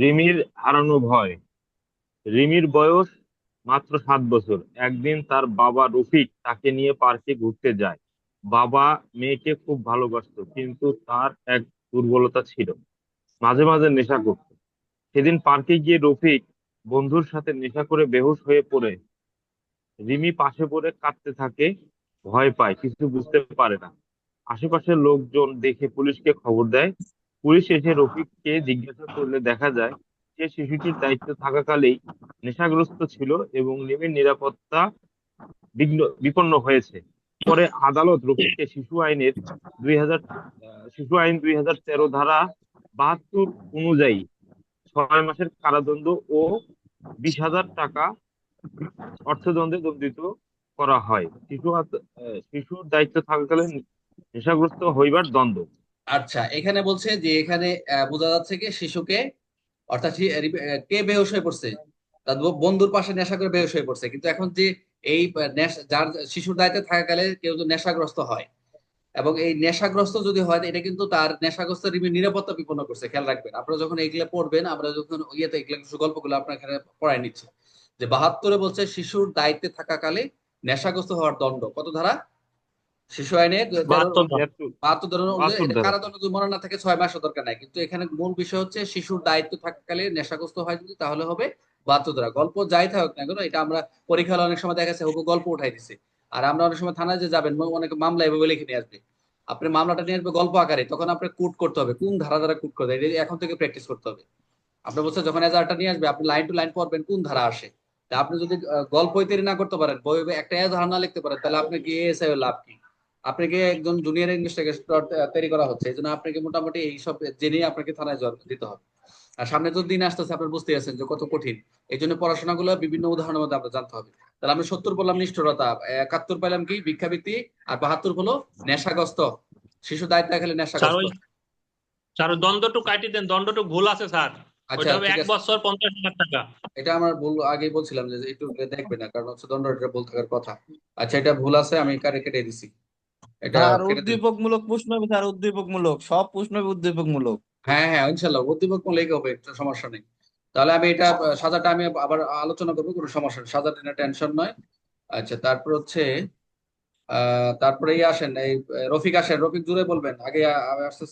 রিমির হারানো ভয়। রিমির বয়স মাত্র সাত বছর। একদিন তার বাবা রফিক তাকে নিয়ে পার্কে ঘুরতে যায়। বাবা মেয়েকে খুব ভালোবাসতো, কিন্তু তার এক দুর্বলতা ছিল। মাঝে মাঝে নেশা করত। সেদিন পার্কে গিয়ে রফিক বন্ধুর সাথে নেশা করে বেহুশ হয়ে পড়ে। রিমি পাশে পড়ে কাঁদতে থাকে, ভয় পায়, কিছু বুঝতে পারে না। আশেপাশের লোকজন দেখে পুলিশকে খবর দেয় পুলিশ এসে রফিককে জিজ্ঞাসা করলে দেখা যায় সে শিশুটির দায়িত্ব থাকাকালেই নেশাগ্রস্ত ছিল এবং রিমির নিরাপত্তা বিঘ্ন, বিপন্ন হয়েছে। পরে আদালত রফিককে শিশু আইনের দুই হাজার শিশু আইন দুই হাজার তেরো ধারা বাহাত্তর অনুযায়ী ছয় মাসের কারাদণ্ড ও বিশ হাজার টাকা অর্থদণ্ডে দণ্ডিত করা হয়। শিশু শিশুর দায়িত্ব থাকাকালে নেশাগ্রস্ত হইবার দ্বন্দ্ব। আচ্ছা এখানে বলছে যে এখানে বোঝা যাচ্ছে কি শিশুকে, অর্থাৎ কে বেহুশ হয়ে পড়ছে? বন্ধুর পাশে নেশা করে বেহুশ হয়ে পড়ছে। কিন্তু এখন যে এই যার শিশুর দায়িত্বে থাকাকালে কেউ যদি নেশাগ্রস্ত হয়। এবং এই নেশাগ্রস্ত যদি হয়, এটা কিন্তু তার নেশাগ্রস্ত নিরাপত্তা বিপন্ন করছে। খেয়াল রাখবেন, আপনারা যখন এগুলো পড়বেন, আমরা যখন ইয়েতে এগুলো গল্পগুলো আপনার এখানে পড়াই নিচ্ছি। যে বাহাত্তরে বলছে, শিশুর দায়িত্বে থাকাকালে নেশাগ্রস্ত হওয়ার দণ্ড। কত ধারা? শিশু আইনে। কারাদণ্ড যদি মনে না থাকে ছয় মাসের দরকার নাই। কিন্তু এখানে মূল বিষয় হচ্ছে শিশুর দায়িত্ব থাকাকালে নেশাগ্রস্ত হয় যদি তাহলে হবে বাহাত্তর ধারা। গল্প যাই থাকুক না কেন এটা আমরা পরীক্ষা হলে অনেক সময় দেখা যাচ্ছে হুবহু গল্প উঠাই দিছে। আর আমরা অনেক সময় থানায় যে যাবেন অনেক মামলা এভাবে লিখে নিয়ে আসবে। আপনি মামলাটা নিয়ে আসবে গল্প আকারে তখন আপনার কুট করতে হবে কোন ধারা দ্বারা কুট করতে হবে এখন থেকে প্র্যাকটিস করতে হবে। আপনি বলছেন যখন এজারটা নিয়ে আসবে আপনি লাইন টু লাইন পড়বেন কোন ধারা আসে। তা আপনি যদি আহ, গল্পই তৈরি না করতে পারেন বই একটা এ ধারা না লিখতে পারেন তাহলে আপনি কি এসআই লাভ কি? আপনাকে একজন জুনিয়র ইনভেস্টিগেটর তৈরি করা হচ্ছে এই জন্য আপনাকে মোটামুটি এই সব জেনে আপনাকে থানায় দিতে হবে। আর সামনে তো দিন আসতেছে আপনার বুঝতে আছেন যে কত কঠিন। এই জন্য পড়াশোনাগুলো বিভিন্ন উদাহরণের মধ্যে আমরা জানতে হবে। তাহলে আমি সত্তর বললাম নিষ্ঠুরতা একাত্তর পেলাম কি? ভিক্ষাবৃত্তি আর বাহাত্তর হলো নেশাগ্রস্ত। শিশু দায়িত্ব খেলে নেশাগ্রস্ত। স্যার দণ্ডটুকু কাটি দেন দণ্ডটুকু ভুল আছে স্যার। আচ্ছা এক বছর পঞ্চাশ হাজার টাকা। এটা আমার ভুল আগেই বলছিলাম যে একটু দেখবে না কারণ হচ্ছে দণ্ডটা ভুল থাকার কথা। আচ্ছা এটা ভুল আছে আমি কারে কেটে দিছি। এটা দিন। উদ্দীপকমূলক প্রশ্ন হবে স্যার উদ্দীপকমূলক। সব প্রশ্ন হবে উদ্দীপকমূলক। হ্যাঁ হ্যাঁ ইনশাল্লাহ উদ্দীপক লেগে হবে একটা সমস্যা নেই। তাহলে আমি এটা সাজাটা আমি আবার আলোচনা করব কোনো সমস্যা নেই। সাজাটা নিয়ে টেনশন নয়। আচ্ছা তারপর হচ্ছে আহ তারপরে আসেন এই রফিক আসেন। রফিক জুড়ে বলবেন। আগে আ- আস্তে আস্তে